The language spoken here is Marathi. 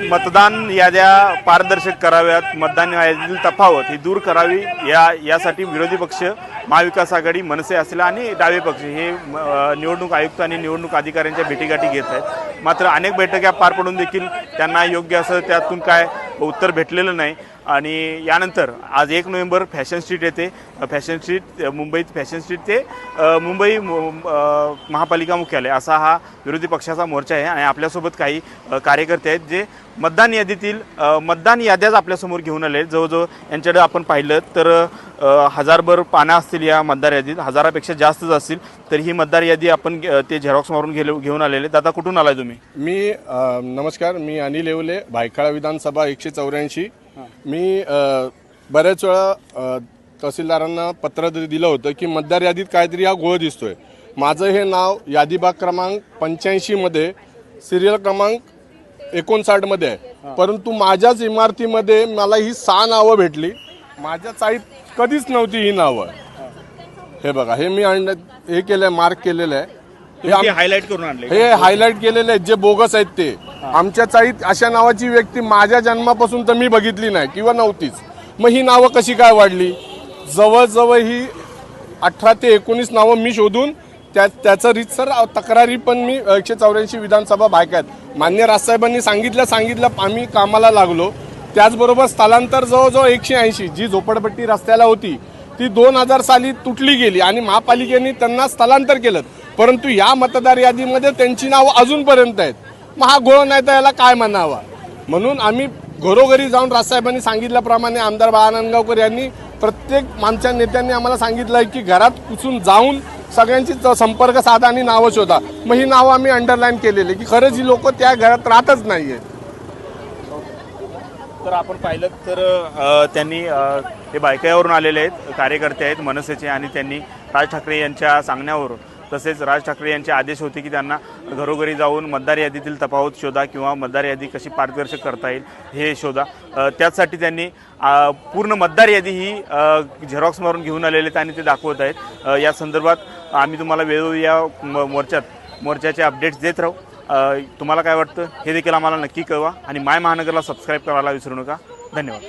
मतदान याद्या पारदर्शक कराव्यात मतदान यादीतील तफावत ही दूर करावी. या यासाठी विरोधी पक्ष महाविकास आघाडी मनसे असेल आणि डावे पक्ष हे निवडणूक आयुक्त आणि निवडणूक अधिकाऱ्यांच्या भेटीगाठी घेत आहेत. मात्र अनेक बैठका पार पडून देखील त्यांना योग्य असं त्यातून काय उत्तर भेटलेलं नाही. आणि यानंतर आज एक नोव्हेंबर फॅशन स्ट्रीट येते. फॅशन स्ट्रीट मुंबईत फॅशन स्ट्रीट ते मुंबई महापालिका मुख्यालय असा हा विरोधी पक्षाचा मोर्चा आहे आणि आपल्यासोबत काही कार्यकर्ते आहेत जे मतदान यादीतील मतदान याद्याच आपल्यासमोर घेऊन आले जवळजवळ यांच्याकडे आपण पाहिलं तर हजारभर पानं असतील या मतदार यादीत. हजारापेक्षा जास्तच असतील तर ही मतदार यादी आपण ते झेरॉक्स मारून गेले घेऊन आलेले दादा कुठून आलाय तुम्ही? मी नमस्कार. मी अनिल येवले भायखळा विधानसभा एकशे चौऱ्याऐंशी. मी बऱ्याच वेळा तहसीलदारांना पत्र दिलं होतं की मतदार यादीत काहीतरी हा घोळ दिसतोय. माझं हे नाव यादी भाग क्रमांक पंच्याऐंशीमध्ये सिरियल क्रमांक एकोणसाठमध्ये आहे. परंतु माझ्याच इमारतीमध्ये मला ही सहा नावं भेटली. माझ्या चाळीत कधीच नव्हती ही नावं. हे बघा हे मी आणलं हे केलं आहे मार्क केलेलं आहे. हे हायलाईट करून आणले हे हायलाइट केलेले आहेत जे बोगस आहेत ते. आमच्या चाळीत अशा नावाची व्यक्ती माझ्या जन्मापासून तर मी बघितली नाही किंवा नव्हतीच. मग ही नावं कशी काय वाढली? जवळजवळ ही अठरा ते एकोणीस नावं मी शोधून त्या त्याचं रितसर तक्रारी पण मी एकशे चौऱ्याऐंशी विधानसभा बायकात मान्य राजसाहेबांनी सांगितलं सांगितलं आम्ही कामाला लागलो. त्याचबरोबर स्थलांतर जवळजवळ एकशे ऐंशी जी झोपडपट्टी रस्त्याला होती ती दोन हजार साली तुटली गेली आणि महापालिकेने त्यांना स्थलांतर केलं. परंतु या मतदार यादीमध्ये त्यांची नावं अजूनपर्यंत आहेत. मग हा घोळ नाही तर याला काय म्हणावा? म्हणून आम्ही घरोघरी जाऊन राजसाहेबांनी सांगितल्याप्रमाणे आमदार बाळानंदगावकर यांनी प्रत्येक आमच्या नेत्यांनी आम्हाला सांगितलं आहे की घरात घुसून जाऊन सगळ्यांची संपर्क साधा आणि नावं शोधा. मग ही नावं आम्ही अंडरलाईन केलेली की खरंच ही लोक त्या घरात राहतच नाही आहेत तर आपण पाहिलं तर त्यांनी हे बायकायावरून आलेले आहेत कार्यकर्ते आहेत मनसेचे आणि त्यांनी राज ठाकरे यांच्या सांगण्यावरून. तसेच राज ठाकरे यांचे आदेश होते की त्यांना घरोघरी जाऊन मतदार यादीतील तफावत शोधा किंवा मतदार यादी कशी पारदर्शक करता येईल हे शोधा. त्याचसाठी त्यांनी पूर्ण मतदार यादी ही झेरॉक्स मारून घेऊन आलेले आहेत आणि ते दाखवत आहेत. या संदर्भात आम्ही तुम्हाला वेळोवेळी या मोर्चात मोर्चाचे अपडेट्स देत राहू. तुम्हाला काय वाटतं? हे देखील आम्हाला नक्की कळवा आणि माय महानगरला सबस्क्राईब करायला विसरू नका. धन्यवाद.